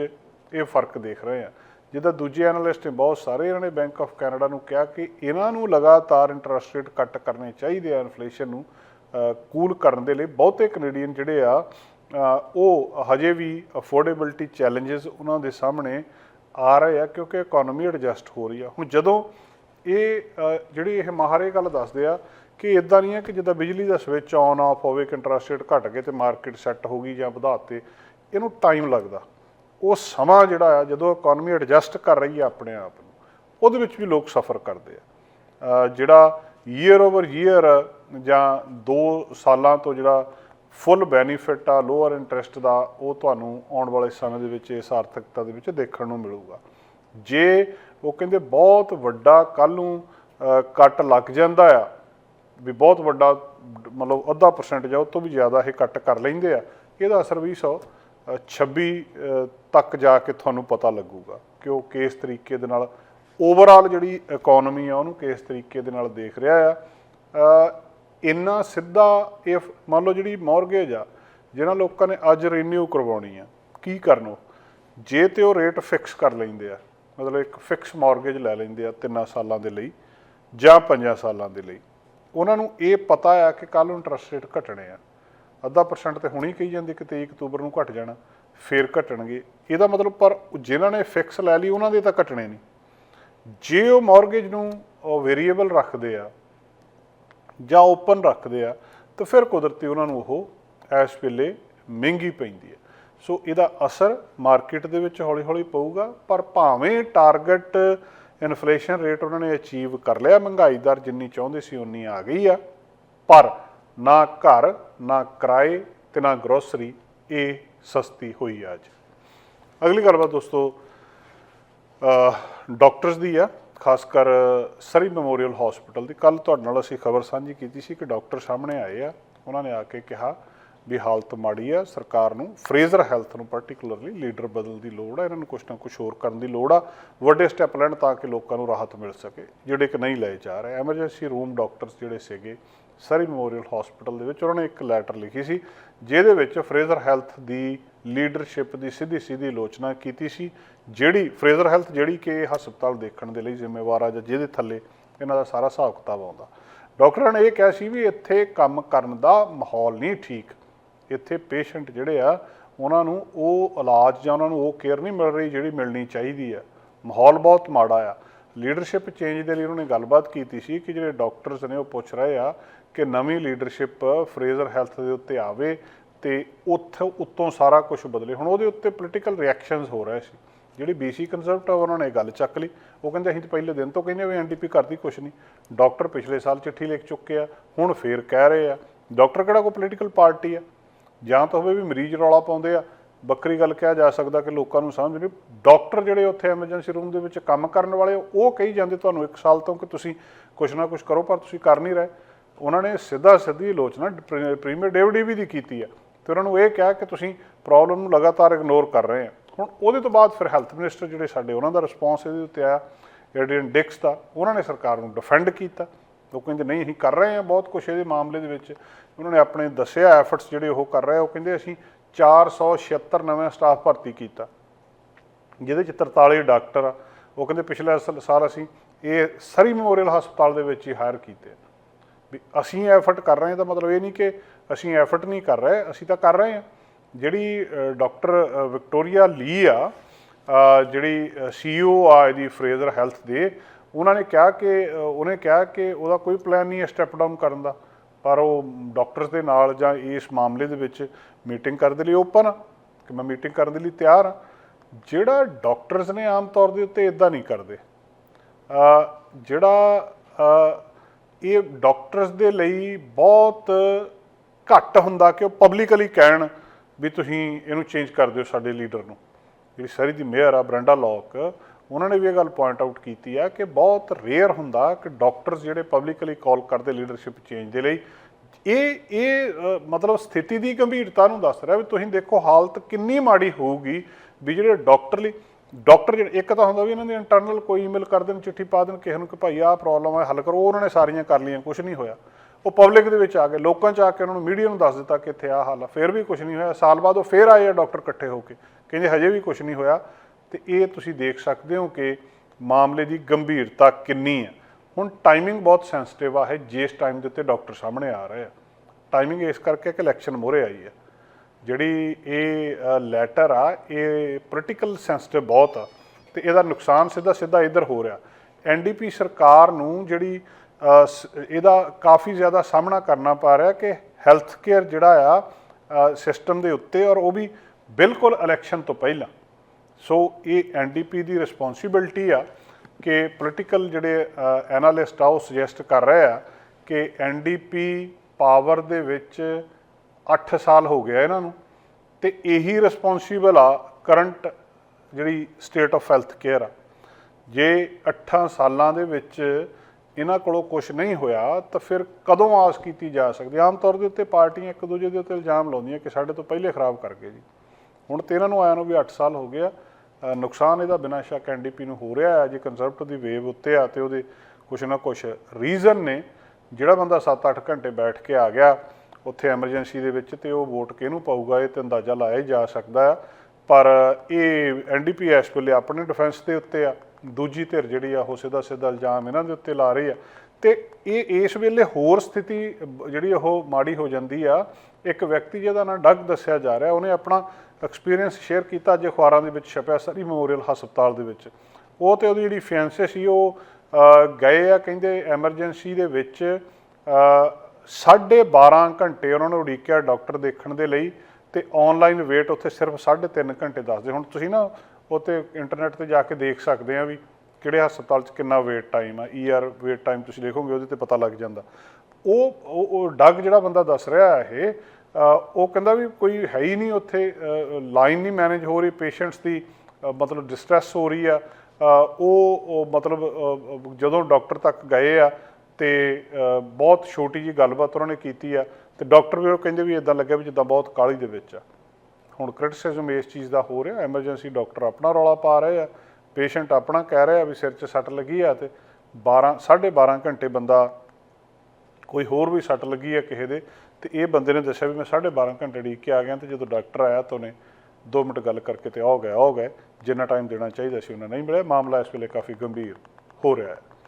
ਇਹ ਫ਼ਰਕ ਦੇਖ ਰਹੇ ਹਾਂ ਜਿੱਦਾਂ ਦੂਜੇ ਐਨਾਲਿਸਟ ਨੇ ਬਹੁਤ ਸਾਰੇ ਇਹਨਾਂ ਨੇ ਬੈਂਕ ਆਫ ਕੈਨੇਡਾ ਨੂੰ ਕਿਹਾ ਕਿ ਇਹਨਾਂ ਨੂੰ ਲਗਾਤਾਰ ਇੰਟਰਸਟ ਰੇਟ ਕੱਟ ਕਰਨੇ ਚਾਹੀਦੇ ਆ ਇਨਫਲੇਸ਼ਨ ਨੂੰ ਕੂਲ ਕਰਨ ਦੇ ਲਈ। ਬਹੁਤੇ ਕੈਨੇਡੀਅਨ ਜਿਹੜੇ ਆ ਉਹ ਹਜੇ ਵੀ ਅਫੋਰਡੇਬਿਲਟੀ ਚੈਲੰਜਸ ਉਹਨਾਂ ਦੇ ਸਾਹਮਣੇ ਆ ਰਹੇ ਆ ਕਿਉਂਕਿ ਇਕਨੋਮੀ ਐਡਜਸਟ ਹੋ ਰਹੀ ਆ। ਹੁਣ ਜਦੋਂ ਇਹ ਜਿਹੜੀ ਇਹ ਮਾਹਰੇ ਗੱਲ ਦੱਸਦੇ ਆ ਕਿ ਇਦਾਂ ਨਹੀਂ ਹੈ ਕਿ ਜਿੱਦਾਂ ਬਿਜਲੀ ਦਾ ਸਵਿਚ ਆਨ ਆਫ ਹੋਵੇ, ਕਿ ਇੰਟਰਸਟ ਰੇਟ ਘਟ ਗਏ ਤੇ ਮਾਰਕੀਟ ਸੈੱਟ ਹੋ ਗਈ ਜਾਂ ਵਧਾਤੇ, ਇਹਨੂੰ ਟਾਈਮ ਲੱਗਦਾ। ਉਹ ਸਮਾਂ ਜਿਹੜਾ ਆ, ਜਦੋਂ ਇਕਨੋਮੀ ਐਡਜਸਟ ਕਰ ਰਹੀ ਆ ਆਪਣੇ ਆਪ ਨੂੰ, ਉਹਦੇ ਵਿੱਚ ਵੀ ਲੋਕ ਸਫਰ ਕਰਦੇ ਆ। ਜਿਹੜਾ ਈਅਰ ਓਵਰ ਈਅਰ ਜਾਂ 2 ਸਾਲਾਂ ਤੋਂ ਜਿਹੜਾ ਫੁੱਲ ਬੈਨੀਫਿਟ ਆ ਲੋਅਰ ਇੰਟਰਸਟ ਦਾ, ਉਹ ਤੁਹਾਨੂੰ ਆਉਣ ਵਾਲੇ ਸਮੇਂ ਦੇ ਵਿੱਚ, ਇਸ ਆਰਥਿਕਤਾ ਦੇ ਵਿੱਚ ਦੇਖਣ ਨੂੰ ਮਿਲੂਗਾ। ਜੇ ਉਹ ਕਹਿੰਦੇ ਬਹੁਤ ਵੱਡਾ ਕੱਲ ਨੂੰ ਕੱਟ ਲੱਗ ਜਾਂਦਾ ਆ, ਵੀ ਬਹੁਤ ਵੱਡਾ, ਮਤਲਬ ਅੱਧਾ ਪਰਸੈਂਟ ਜਾਂ ਉਹ ਤੋਂ ਵੀ ਜ਼ਿਆਦਾ ਇਹ ਕੱਟ ਕਰ ਲੈਂਦੇ ਆ, ਇਹਦਾ ਅਸਰ ਵੀ 200 26 ਤੱਕ ਜਾ ਕੇ ਤੁਹਾਨੂੰ ਪਤਾ ਲੱਗੂਗਾ ਕਿ ਉਹ ਕਿਸ ਤਰੀਕੇ ਦੇ ਨਾਲ ਓਵਰਆਲ ਜਿਹੜੀ ਇਕਨੋਮੀ ਆ, ਉਹਨੂੰ ਕਿਸ ਤਰੀਕੇ ਦੇ ਨਾਲ ਦੇਖ ਰਿਹਾ ਆ। ਇੰਨਾ ਸਿੱਧਾ ਇਹ ਮੰਨ ਲਓ ਜਿਹੜੀ ਮਾਰਗੇਜ ਆ, ਜਿਹਨਾਂ ਲੋਕਾਂ ਨੇ ਅੱਜ ਰੀਨਿਊ ਕਰਵਾਉਣੀ ਆ, ਕੀ ਕਰਨੋ ਜੇ ਤੇ ਉਹ ਰੇਟ ਫਿਕਸ ਕਰ ਲੈਂਦੇ ਆ, ਮਤਲਬ ਇੱਕ ਫਿਕਸ ਮਾਰਗੇਜ ਲੈ ਲੈਂਦੇ ਆ ਤਿੰਨਾਂ ਸਾਲਾਂ ਦੇ ਲਈ ਜਾਂ ਪੰਜਾਂ ਸਾਲਾਂ ਦੇ ਲਈ, ਉਹਨਾਂ ਨੂੰ ਇਹ ਪਤਾ ਆ ਕਿ ਕੱਲ ਨੂੰ ਇੰਟਰਸਟ ਰੇਟ ਘਟਣੇ ਆ। ਅੱਧਾ ਪਰਸੈਂਟ ਤੇ ਹੁਣੀ ਕਹੀ ਜਾਂਦੀ ਕਿ 23 ਅਕਤੂਬਰ ਨੂੰ ਘਟ ਜਾਣਾ, ਫੇਰ ਘਟਣਗੇ। ਇਹਦਾ ਮਤਲਬ ਪਰ ਜਿਨ੍ਹਾਂ ਨੇ ਫਿਕਸ ਲੈ ਲਈ, ਉਹਨਾਂ ਦੇ ਤਾਂ ਘਟਣੇ ਨਹੀਂ। ਜੇ ਉਹ ਮਾਰਗੇਜ ਨੂੰ ਉਹ ਵੇਰੀਏਬਲ ਰੱਖਦੇ ਆ ਜਾਂ ਓਪਨ ਰੱਖਦੇ ਆ, ਤਾਂ ਫਿਰ ਕੁਦਰਤੀ ਉਹਨਾਂ ਨੂੰ ਉਹ ਇਸ ਵੇਲੇ ਮਹਿੰਗੀ ਪੈਂਦੀ ਹੈ ਸੋ ਇਹਦਾ ਅਸਰ ਮਾਰਕੀਟ ਦੇ ਵਿੱਚ ਹੌਲੀ-ਹੌਲੀ ਪਊਗਾ, ਪਰ ਭਾਵੇਂ ਟਾਰਗੇਟ ਇਨਫਲੇਸ਼ਨ ਰੇਟ ਉਹਨਾਂ ਨੇ ਅਚੀਵ ਕਰ ਲਿਆ, ਮਹਿੰਗਾਈ ਦਰ ਜਿੰਨੀ ਚਾਹੁੰਦੇ ਸੀ ਉਨੀ ਆ ਗਈ ਆ, ਪਰ ਨਾ ਘਰ ਨਾ ਕਿਰਾਏ ਤੇ ਨਾ ਗਰੋਸਰੀ ਇਹ ਸਸਤੀ ਹੋਈ ਆ ਅੱਜ। ਅਗਲੀ ਗੱਲਬਾਤ ਦੋਸਤੋ ਡਾਕਟਰਸ ਦੀ ਆ, ਖਾਸ ਕਰ ਸਰੀ ਮੈਮੋਰੀਅਲ ਹਸਪੀਟਲ ਦੀ। ਕੱਲ ਤੁਹਾਡੇ ਨਾਲ ਅਸੀਂ ਖਬਰ ਸਾਂਝੀ ਕੀਤੀ ਸੀ ਕਿ ਡਾਕਟਰ ਸਾਹਮਣੇ ਆਏ ਆ। ਉਹਨਾਂ ਨੇ ਆ ਕੇ ਕਿਹਾ ਵੀ ਹਾਲਤ ਮਾੜੀ ਆ, ਸਰਕਾਰ ਨੂੰ ਫਰੇਜ਼ਰ ਹੈਲਥ ਨੂੰ ਪਾਰਟਿਕੂਲਰਲੀ ਲੀਡਰ ਬਦਲਣ ਦੀ ਲੋੜ ਆ, ਇਹਨਾਂ ਨੂੰ ਕੁਛ ਨਾ ਕੁਛ ਹੋਰ ਕਰਨ ਦੀ ਲੋੜ ਆ, ਵੱਡੇ ਸਟੈਪ ਲੈਣ ਤਾਂ ਕਿ ਲੋਕਾਂ ਨੂੰ ਰਾਹਤ ਮਿਲ ਸਕੇ, ਜਿਹੜੇ ਕਿ ਨਹੀਂ ਲਏ ਜਾ ਰਹੇ। ਐਮਰਜੈਂਸੀ ਰੂਮ ਡਾਕਟਰਸ ਜਿਹੜੇ ਸੀਗੇ ਸਰੀ ਮੈਮੋਰੀਅਲ ਹਸਪੀਟਲ ਦੇ ਵਿੱਚ ਉਹਨਾਂ ਨੇ ਇੱਕ ਲੈਟਰ ਲਿਖੀ ਸੀ, ਜਿਹਦੇ ਵਿੱਚ ਫਰੇਜ਼ਰ ਹੈਲਥ ਦੀ ਲੀਡਰਸ਼ਿਪ ਦੀ ਸਿੱਧੀ ਸਿੱਧੀ ਆਲੋਚਨਾ ਕੀਤੀ ਸੀ, ਜਿਹੜੀ ਫਰੇਜ਼ਰ ਹੈਲਥ ਜਿਹੜੀ ਕਿ ਹਸਪਤਾਲ ਦੇਖਣ ਦੇ ਲਈ ਜ਼ਿੰਮੇਵਾਰ ਆ ਜਾਂ ਜਿਹਦੇ ਥੱਲੇ ਇਹਨਾਂ ਦਾ ਸਾਰਾ ਹਿਸਾਬ ਕਿਤਾਬ ਆਉਂਦਾ। ਡਾਕਟਰਾਂ ਨੇ ਇਹ ਕਿਹਾ ਸੀ ਵੀ ਇੱਥੇ ਕੰਮ ਕਰਨ ਦਾ ਮਾਹੌਲ ਨਹੀਂ ਠੀਕ। ਇੱਥੇ ਪੇਸ਼ੈਂਟ ਜਿਹੜੇ ਆ, ਉਹਨਾਂ ਨੂੰ ਉਹ ਇਲਾਜ ਜਾਂ ਉਹਨਾਂ ਨੂੰ ਉਹ ਕੇਅਰ ਨਹੀਂ ਮਿਲ ਰਹੀ ਜਿਹੜੀ ਮਿਲਣੀ ਚਾਹੀਦੀ ਆ। ਮਾਹੌਲ ਬਹੁਤ ਮਾੜਾ ਆ। ਲੀਡਰਸ਼ਿਪ ਚੇਂਜ ਦੇ ਲਈ ਉਹਨਾਂ ਨੇ ਗੱਲਬਾਤ ਕੀਤੀ ਸੀ ਕਿ ਜਿਹੜੇ ਡਾਕਟਰਸ ਨੇ ਉਹ ਪੁੱਛ ਰਹੇ ਆ ਕਿ ਨਵੀਂ ਲੀਡਰਸ਼ਿਪ ਫਰੇਜ਼ਰ ਹੈਲਥ ਦੇ ਉੱਤੇ ਆਵੇ ਤੇ ਉੱਥੇ ਉੱਤੋਂ ਸਾਰਾ ਕੁਝ ਬਦਲੇ। ਹੁਣ ਉਹਦੇ ਉੱਤੇ ਪੋਲੀਟੀਕਲ ਰਿਐਕਸ਼ਨਸ ਹੋ ਰਹੇ ਸੀ। ਜਿਹੜੀ ਬੀਸੀ ਕੰਜ਼ਰਵੇਟਿਵ ਉਹਨਾਂ ਨੇ ਗੱਲ ਚੱਕ ਲਈ। ਉਹ ਕਹਿੰਦੇ, ਅਸੀਂ ਤਾਂ ਪਹਿਲੇ ਦਿਨ ਤੋਂ ਕਹਿੰਦੇ ਵੀ ਐਨਡੀਪੀ ਕਰਦੀ ਕੁਝ ਨਹੀਂ। ਡਾਕਟਰ ਪਿਛਲੇ ਸਾਲ ਚਿੱਠੀ ਲਿਖ ਚੁੱਕੇ ਆ। ਹੁਣ ਫੇਰ ਕਹਿ ਰਹੇ ਆ। ਡਾਕਟਰ ਕਿਹੜਾ ਕੋਈ ਪੋਲੀਟੀਕਲ ਪਾਰਟੀ ਆ? ਜਾਂ ਤਾਂ ਹੋਵੇ ਵੀ ਮਰੀਜ਼ ਰੌਲਾ ਪਾਉਂਦੇ ਆ। ਬੱਕਰੀ ਗੱਲ ਕਿਹਾ ਜਾ ਸਕਦਾ ਕਿ ਲੋਕਾਂ ਨੂੰ ਸਮਝ ਨਹੀਂ। ਡਾਕਟਰ ਜਿਹੜੇ ਉੱਥੇ ਐਮਰਜੈਂਸੀ ਰੂਮ ਦੇ ਵਿੱਚ ਕੰਮ ਕਰਨ ਵਾਲੇ ਉਹ ਕਹੀ ਜਾਂਦੇ, ਤੁਹਾਨੂੰ ਇੱਕ ਸਾਲ ਤੋਂ ਕਿ ਤੁਸੀਂ ਕੁਝ ਨਾ ਕੁਝ ਕਰੋ, ਪਰ ਤੁਸੀਂ ਕਰ ਨਹੀਂ ਰਹੇ। ਉਹਨਾਂ ਨੇ ਸਿੱਧਾ ਸਿੱਧੀ ਆਲੋਚਨਾ ਪ੍ਰੀ- ਪ੍ਰੀਮੀਅਰ ਡੇਵਿਡ ਵੀ ਦੀ ਕੀਤੀ ਹੈ। ਤੇ ਉਹਨਾਂ ਨੂੰ ਇਹ ਕਿਹਾ ਕਿ ਤੁਸੀਂ ਪ੍ਰੋਬਲਮ ਨੂੰ ਲਗਾਤਾਰ ਇਗਨੋਰ ਕਰ ਰਹੇ ਆ ਹੁਣ ਉਹਦੇ ਤੋਂ ਬਾਅਦ ਫਿਰ ਹੈਲਥ ਮਿਨਿਸਟਰ ਜਿਹੜੇ ਸਾਡੇ ਉਹਨਾਂ ਦਾ ਰਿਸਪੌਂਸ ਇਹਦੇ ਉੱਤੇ ਆਇਆ ਐਡੀਨ ਡਿਕਸ ਦਾ ਉਹਨਾਂ ਨੇ ਸਰਕਾਰ ਨੂੰ ਡਿਫੈਂਡ ਕੀਤਾ। ਉਹ ਕਹਿੰਦੇ ਨਹੀਂ ਅਸੀਂ ਕਰ ਰਹੇ ਹਾਂ ਬਹੁਤ ਕੁਝ ਇਹਦੇ ਮਾਮਲੇ ਦੇ ਵਿੱਚ। ਉਹਨਾਂ ਨੇ ਆਪਣੇ ਦੱਸਿਆ ਐਫਰਟਸ ਜਿਹੜੇ ਉਹ ਕਰ ਰਹੇ ਆ, ਉਹ ਕਹਿੰਦੇ ਅਸੀਂ 476 ਨਵੇਂ ਸਟਾਫ ਭਰਤੀ ਕੀਤਾ। ਜਿਹਦੇ ਚ 43 ਡਾਕਟਰ ਆ। ਉਹ ਕਹਿੰਦੇ ਪਿਛਲੇ ਸ- ਸਾਲ ਅਸੀਂ ਇਹ ਸਰੀ ਮੈਮੋਰੀਅਲ ਹਸਪਤਾਲ ਦੇ ਵਿੱਚ ਹੀ ਹਾਇਰ ਕੀਤੇ ਵੀ ਅਸੀਂ ਐਫਰਟ ਕਰ ਰਹੇ ਹਾਂ ਤਾਂ ਮਤਲਬ ਇਹ ਨਹੀਂ ਕਿ ਅਸੀਂ ਐਫਰਟ ਨਹੀਂ ਕਰ ਰਹੇ ਅਸੀਂ ਤਾਂ ਕਰ ਰਹੇ ਹਾਂ। ਜਿਹੜੀ ਡਾਕਟਰ ਵਿਕਟੋਰੀਆ ਲੀ ਆ ਅ, ਜਿਹੜੀ ਸੀਈਓ ਆ ਇਹਦੀ ਫਰੇਜ਼ਰ ਹੈਲਥ ਦੇ ਉਹਨਾਂ ਨੇ ਕਿਹਾ ਕਿ ਉਹਨੇ ਕਿਹਾ ਕਿ ਉਹਦਾ ਕੋਈ ਪਲਾਨ ਨਹੀਂ ਹੈ ਸਟੈਪ ਡਾਊਨ ਕਰਨ ਦਾ। ਪਰ ਉਹ ਡਾਕਟਰਸ ਦੇ ਨਾਲ ਜਾਂ ਇਸ ਮਾਮਲੇ ਦੇ ਵਿੱਚ ਮੀਟਿੰਗ ਕਰਨ ਦੇ ਲਈ ਓਪਨ ਕਿ ਮੈਂ ਮੀਟਿੰਗ ਕਰਨ ਦੇ ਲਈ ਤਿਆਰ ਹਾਂ ਜਿਹੜਾ ਡਾਕਟਰਸ ਨੇ ਆਮ ਤੌਰ ਦੇ ਉੱਤੇ ਇਦਾਂ ਨਹੀਂ ਕਰਦੇ। ਜਿਹੜਾ ਇਹ ਡਾਕਟਰਸ ਦੇ ਲਈ ਬਹੁਤ ਘੱਟ ਹੁੰਦਾ ਕਿ ਉਹ ਪਬਲਿਕਲੀ ਕਹਿਣ ਵੀ ਤੁਸੀਂ ਇਹਨੂੰ ਚੇਂਜ ਕਰ ਦਿਓ ਸਾਡੇ ਲੀਡਰ ਨੂੰ। ਜਿਹੜੀ ਸਰੀ ਦੀ ਮੇਅਰ ਆ, ਬ੍ਰੈਂਡਾ ਲੌਕ, ਉਹਨਾਂ ਨੇ ਵੀ ਇਹ ਗੱਲ ਪੁਆਇੰਟ ਆਊਟ ਕੀਤੀ ਆ ਕਿ ਬਹੁਤ ਰੇਅਰ ਹੁੰਦਾ ਕਿ ਡਾਕਟਰਸ ਜਿਹੜੇ ਪਬਲਿਕਲੀ ਕਾਲ ਕਰਦੇ ਲੀਡਰਸ਼ਿਪ ਚੇਂਜ ਦੇ ਲਈ। ਇਹ ਇਹ ਮਤਲਬ ਸਥਿਤੀ ਦੀ ਗੰਭੀਰਤਾ ਨੂੰ ਦੱਸ ਰਿਹਾ ਵੀ ਤੁਸੀਂ ਦੇਖੋ ਹਾਲਤ ਕਿੰਨੀ ਮਾੜੀ ਹੋਊਗੀ ਵੀ ਜਿਹੜੇ ਡਾਕਟਰਲੀ ਡਾਕਟਰ ਜਿਹੜੇ, ਇੱਕ ਤਾਂ ਹੁੰਦਾ ਵੀ ਇਹਨਾਂ ਦੀ ਇੰਟਰਨਲ ਕੋਈ ਈਮੇਲ ਕਰ ਦੇਣ, ਚਿੱਠੀ ਪਾ ਦੇਣ, ਕਿਸੇ ਨੂੰ ਕਿ ਭਾਈ ਆਹ ਪ੍ਰੋਬਲਮ ਹੈ ਹੱਲ ਕਰੋ, ਉਹਨਾਂ ਨੇ ਸਾਰੀਆਂ ਕਰ ਲਈਆਂ ਕੁਝ ਨਹੀਂ ਹੋਇਆ। ਉਹ ਪਬਲਿਕ ਦੇ ਵਿੱਚ ਆ ਗਏ, ਲੋਕਾਂ 'ਚ ਆ ਕੇ ਉਹਨਾਂ ਨੂੰ ਮੀਡੀਆ ਨੂੰ ਦੱਸ ਦਿੱਤਾ ਕਿ ਇੱਥੇ ਆਹ ਹਾਲ ਆ, ਫਿਰ ਵੀ ਕੁਝ ਨਹੀਂ ਹੋਇਆ। ਸਾਲ ਬਾਅਦ ਉਹ ਫਿਰ ਆਏ ਆ ਡਾਕਟਰ ਇਕੱਠੇ ਹੋ ਕੇ, ਕਹਿੰਦੇ ਹਜੇ ਵੀ ਕੁਝ ਨਹੀਂ ਹੋਇਆ। ਤੇ ਇਹ ਤੁਸੀਂ ਦੇਖ ਸਕਦੇ ਹੋ ਕਿ ਮਾਮਲੇ ਦੀ ਗੰਭੀਰਤਾ ਕਿੰਨੀ ਹੈ ਹੁਣ ਟਾਈਮਿੰਗ ਬਹੁਤ ਸੈਂਸਿਟਿਵ ਆ ਹੈ ਜਿਸ ਟਾਈਮ ਦੇ ਉੱਤੇ ਡਾਕਟਰ ਸਾਹਮਣੇ ਆ ਰਹੇ ਆ। ਟਾਈਮਿੰਗ ਇਸ ਕਰਕੇ ਕਿ ਇਲੈਕਸ਼ਨ ਮੋਰੇ ਆਈ ਹੈ ਜਿਹੜੀ ਇਹ ਲੈਟਰ ਆ, ਇਹ ਪੋਲੀਟੀਕਲ ਸੈਂਸਿਟਿਵ ਬਹੁਤ ਆ ਤੇ ਇਹਦਾ ਨੁਕਸਾਨ ਸਿੱਧਾ ਸਿੱਧਾ ਇੱਧਰ ਹੋ ਰਿਹਾ। ਐਨਡੀਪੀ ਸਰਕਾਰ ਨੂੰ ਜਿਹੜੀ ਸ- ਇਹਦਾ ਕਾਫੀ ਜ਼ਿਆਦਾ ਸਾਹਮਣਾ ਕਰਨਾ ਪਾ ਰਿਹਾ ਕਿ ਹੈਲਥ ਕੇਅਰ ਜਿਹੜਾ ਆ ਸਿਸਟਮ ਦੇ ਉੱਤੇ ਔਰ ਉਹ ਵੀ ਬਿਲਕੁਲ ਇਲੈਕਸ਼ਨ ਤੋਂ ਪਹਿਲਾਂ। ਸੋ ਇਹ ਐਨਡੀਪੀ ਦੀ ਰਿਸਪੌਂਸਿਬਿਲਟੀ ਆ ਕਿ ਪੋਲੀਟੀਕਲ ਜਿਹੜੇ ਐਨਾਲਿਸਟ ਆ ਉਹ ਸੁਜੈਸਟ ਕਰ ਰਹੇ ਆ ਕਿ ਐਨਡੀਪੀ ਪਾਵਰ ਦੇ ਵਿੱਚ 8 ਸਾਲ ਹੋ ਗਿਆ ਇਹਨਾਂ ਨੂੰ, ਤੇ ਇਹੀ ਰਿਸਪੌਂਸਿਬਲ ਆ ਕਰੰਟ ਜਿਹੜੀ ਸਟੇਟ ਆਫ ਹੈਲਥ ਕੇਅਰ ਆ। ਜੇ 8 ਸਾਲਾਂ ਦੇ ਵਿੱਚ ਇਹਨਾਂ ਕੋਲੋਂ ਕੁਝ ਨਹੀਂ ਹੋਇਆ, ਤਾਂ ਫਿਰ ਕਦੋਂ ਆਸ ਕੀਤੀ ਜਾ ਸਕਦੀ? ਆਮ ਤੌਰ ਦੇ ਉੱਤੇ ਪਾਰਟੀਆਂ ਇੱਕ ਦੂਜੇ ਦੇ ਉੱਤੇ ਇਲਜ਼ਾਮ ਲਾਉਂਦੀਆਂ ਕਿ ਸਾਡੇ ਤੋਂ ਪਹਿਲੇ ਖਰਾਬ ਕਰ ਗਏ ਜੀ। ਹੁਣ ਤੇ ਇਹਨਾਂ ਨੂੰ ਆਇਆ ਨੂੰ ਵੀ 8 ਸਾਲ ਹੋ ਗਿਆ। ਨੁਕਸਾਨ ਇਹਦਾ ਬਿਨਾਂ ਸ਼ੱਕ ਐਨਡੀਪੀ ਨੂੰ ਹੋ ਰਿਹਾ ਹੈ। ਜੇ ਕੰਜ਼ਰਵੇਟਿਵ ਦੀ ਵੇਵ ਉੱਤੇ ਆ ਤੇ ਉਹਦੇ ਕੁਛ ਨਾ ਕੁਛ ਰੀਜ਼ਨ ਨੇ, ਜਿਹੜਾ ਬੰਦਾ 7-8 ਘੰਟੇ ਬੈਠ ਕੇ ਆ ਗਿਆ ਉੱਥੇ ਐਮਰਜੈਂਸੀ ਦੇ ਵਿੱਚ ਤੇ ਉਹ ਵੋਟ ਕਿਹਨੂੰ ਪਾਊਗਾ ਇਹ ਤੇ ਅੰਦਾਜ਼ਾ ਲਾਇਆ ਹੀ ਜਾ ਸਕਦਾ ਆ ਪਰ ਇਹ ਐਨਡੀਪੀ ਇਸ ਵੇਲੇ ਆਪਣੇ ਡਿਫੈਂਸ ਦੇ ਉੱਤੇ ਆ, ਦੂਜੀ ਧਿਰ ਜਿਹੜੀ ਆ ਉਹ ਸਿੱਧਾ ਸਿੱਧਾ ਇਲਜ਼ਾਮ ਇਹਨਾਂ ਦੇ ਉੱਤੇ ਲਾ ਰਹੀ ਆ। ਤੇ ਇਹ ਇਸ ਵੇਲੇ ਹੋਰ ਸਥਿਤੀ ਜਿਹੜੀ ਉਹ ਮਾੜੀ ਹੋ ਜਾਂਦੀ ਆ, ਇੱਕ ਵਿਅਕਤੀ ਜਿਹਦਾ ਨਾਂ ਡੱਗ ਦੱਸਿਆ ਜਾ ਰਿਹਾ, ਉਹਨੇ ਆਪਣਾ ਐਕਸਪੀਰੀਅੰਸ ਸ਼ੇਅਰ ਕੀਤਾ ਅੱਜ ਅਖਬਾਰਾਂ ਦੇ ਵਿੱਚ ਛਪਿਆ ਸਰੀ ਮੈਮੋਰੀਅਲ ਹਸਪਤਾਲ ਦੇ ਵਿੱਚ। ਉਹ ਤੇ ਉਹਦੀ ਜਿਹੜੀ ਫਿਆਂਸੇ ਸੀ, ਉਹ ਗਏ ਆ, ਕਹਿੰਦੇ ਐਮਰਜੈਂਸੀ ਦੇ ਵਿੱਚ ਅ, ਸਾਢੇ 12 ਘੰਟੇ ਉਹਨਾਂ ਨੂੰ ਉਡੀਕਿਆ ਡਾਕਟਰ ਦੇਖਣ ਦੇ ਲਈ ਤੇ ਆਨਲਾਈਨ ਵੇਟ ਉੱਥੇ ਸਿਰਫ 3.5 ਘੰਟੇ ਦੱਸਦੇ। ਹੁਣ ਤੁਸੀਂ ਨਾ ਉੱਤੇ ਇੰਟਰਨੈਟ ਤੇ ਜਾ ਕੇ ਦੇਖ ਸਕਦੇ ਆ ਵੀ ਕਿਹੜੇ ਹਸਪਤਾਲ 'ਚ ਕਿੰਨਾ ਵੇਟ ਟਾਈਮ ਆ ਈਆਰ ਵੇਟ ਟਾਈਮ ਤੁਸੀਂ ਦੇਖੋਗੇ ਉਹਦੇ ਤੇ ਪਤਾ ਲੱਗ ਜਾਂਦਾ। ਉਹ ਉਹ ਡੱਗ ਜਿਹੜਾ ਬੰਦਾ ਦੱਸ ਰਿਹਾ ਇਹ ਉਹ ਕਹਿੰਦਾ ਵੀ ਕੋਈ ਹੈ ਹੀ ਨਹੀਂ ਉੱਥੇ ਲਾਈਨ ਨਹੀਂ ਮੈਨੇਜ ਹੋ ਰਹੀ ਪੇਸ਼ੈਂਟਸ ਦੀ ਮਤਲਬ ਡਿਸਟ੍ਰੈਸ ਹੋ ਰਹੀ ਆ। ਉਹ ਮਤਲਬ ਜਦੋਂ ਡਾਕਟਰ ਤੱਕ ਗਏ ਆ ਤੇ ਬਹੁਤ ਛੋਟੀ ਜੀ ਗੱਲਬਾਤ ਉਹਨਾਂ ਨੇ ਕੀਤੀ ਆ ਤੇ ਡਾਕਟਰ ਵੀ ਉਹ ਕਹਿੰਦੇ ਵੀ ਇਦਾਂ ਲੱਗਿਆ ਵੀ ਜਿੱਦਾਂ ਬਹੁਤ ਕਾਲੀ ਦੇ ਵਿੱਚ ਆ। ਹੁਣ ਕ੍ਰਿਟਿਸਿਜ਼ਮ ਇਸ ਚੀਜ਼ ਦਾ ਹੋ ਰਿਹਾ ਐਮਰਜੈਂਸੀ ਡਾਕਟਰ ਆਪਣਾ ਰੌਲਾ ਪਾ ਰਹੇ ਆ ਪੇਸ਼ੈਂਟ ਆਪਣਾ ਕਹਿ ਰਿਹਾ ਵੀ ਸਿਰ 'ਚ ਸੱਟ ਲੱਗੀ ਆ ਤੇ 12 12.5 ਘੰਟੇ ਬੰਦਾ ਕੋਈ ਹੋਰ ਵੀ ਸੱਟ ਲੱਗੀ ਆ ਕਿਸੇ ਦੇ ਤੇ ਇਹ ਬੰਦੇ ਨੇ ਦੱਸਿਆ ਵੀ ਮੈਂ 12.5 ਘੰਟੇ ਢੀਕ ਕੇ ਆ ਗਿਆ ਤੇ ਜਦੋਂ ਡਾਕਟਰ ਆਇਆ ਤਾਂ ਉਹਨੇ 2 ਮਿੰਟ ਗੱਲ ਕਰਕੇ ਤੇ ਆ ਗਿਆ ਆ ਗਿਆ ਜਿੰਨਾ ਟਾਈਮ ਦੇਣਾ ਚਾਹੀਦਾ ਸੀ ਉਹਨਾਂ, ਨਹੀਂ ਮਿਲਿਆ, ਮਾਮਲਾ ਇਸ ਵੇਲੇ ਕਾਫੀ ਗੰਭੀਰ ਹੋ ਰਿਹਾ ਹੈ।